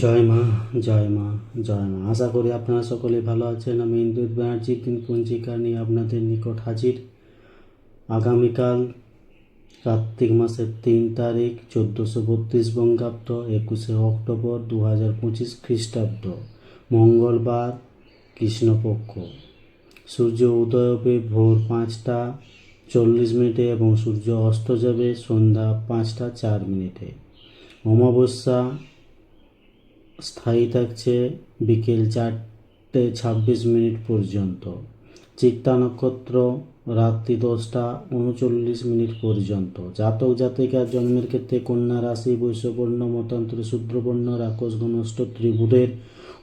জয় মা জয় মা জয় মা। আশা করি আপনারা সকলে ভালো আছেন। আমি ইন্দুত ব্যানার্জি দিন পঞ্জিকা নিয়ে আপনাদের নিকট হাজির। আগামীকাল কার্তিক মাসের তিন তারিখ, চোদ্দোশো বত্রিশ বঙ্গাব্দ, একুশে অক্টোবর দু হাজার পঁচিশ খ্রিস্টাব্দ। মঙ্গলবার, কৃষ্ণপক্ষ। সূর্য উদয় হবে ভোর পাঁচটা চল্লিশ মিনিটে এবং সূর্য অস্ত যাবে সন্ধ্যা পাঁচটা চার মিনিটে। অমাবস্যা স্থায়ী থাকছে বিকেল চারটে ছাব্বিশ মিনিট পর্যন্ত। চিত্তা নক্ষত্র রাত্রি দশটা উনচল্লিশ মিনিট পর্যন্ত। জাতক জাতিকার জন্মের ক্ষেত্রে কন্যা রাশি, বৈশ্যবর্ণ, মতান্তর, শূদ্রবর্ণ রাক্ষসগণ অষ্ট ত্রিভুরের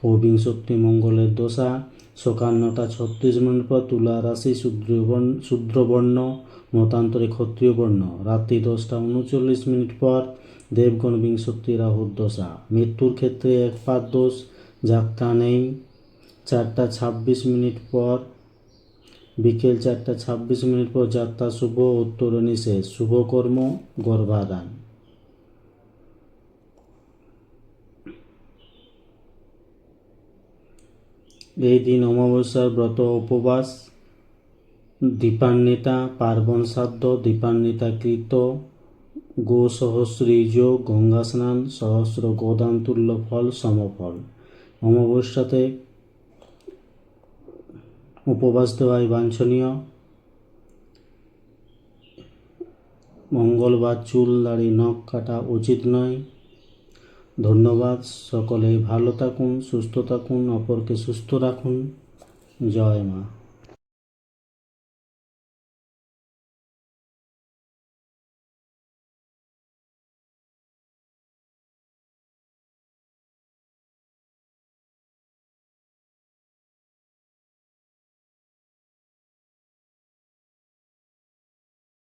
ও বিংশতি মঙ্গলের দশা। সকাল নটা ছত্রিশ মিনিট পর তুলা রাশি, শূদ্রবর্ণ শূদ্রবর্ণ, মতান্তরে ক্ষত্রিয় বর্ণ। রাত্রি দশটা উনচল্লিশ মিনিট পর দেবগণ বিংশতি রাহুর দশা। মৃত্যুর ক্ষেত্রে এক পাত দোষ, যাত্রা নেই। চারটা ছাব্বিশ মিনিট পর, বিকেল চারটা ছাব্বিশ মিনিট পর যাত্রা শুভ, উত্তরণী শেষ। শুভকর্ম গর্ভাধান। এই দিন অমাবস্যার ব্রত, উপবাস, দীপান্বিতা, পার্বণ শ্রাদ্ধ দীপান্বিতা কৃত গো সহস্রীজ গঙ্গা স্নান সহস্র গোদান তুল্য ফল সমফল। অমাবস্যাতে উপবাস দেওয়াই বাঞ্ছনীয়। মঙ্গলবার চুল, দাড়ি, নখ কাটা উচিত নয়। ধন্যবাদ, সকলেই ভালো থাকুন, সুস্থ থাকুন, অপরকে সুস্থ রাখুন। জয় মা।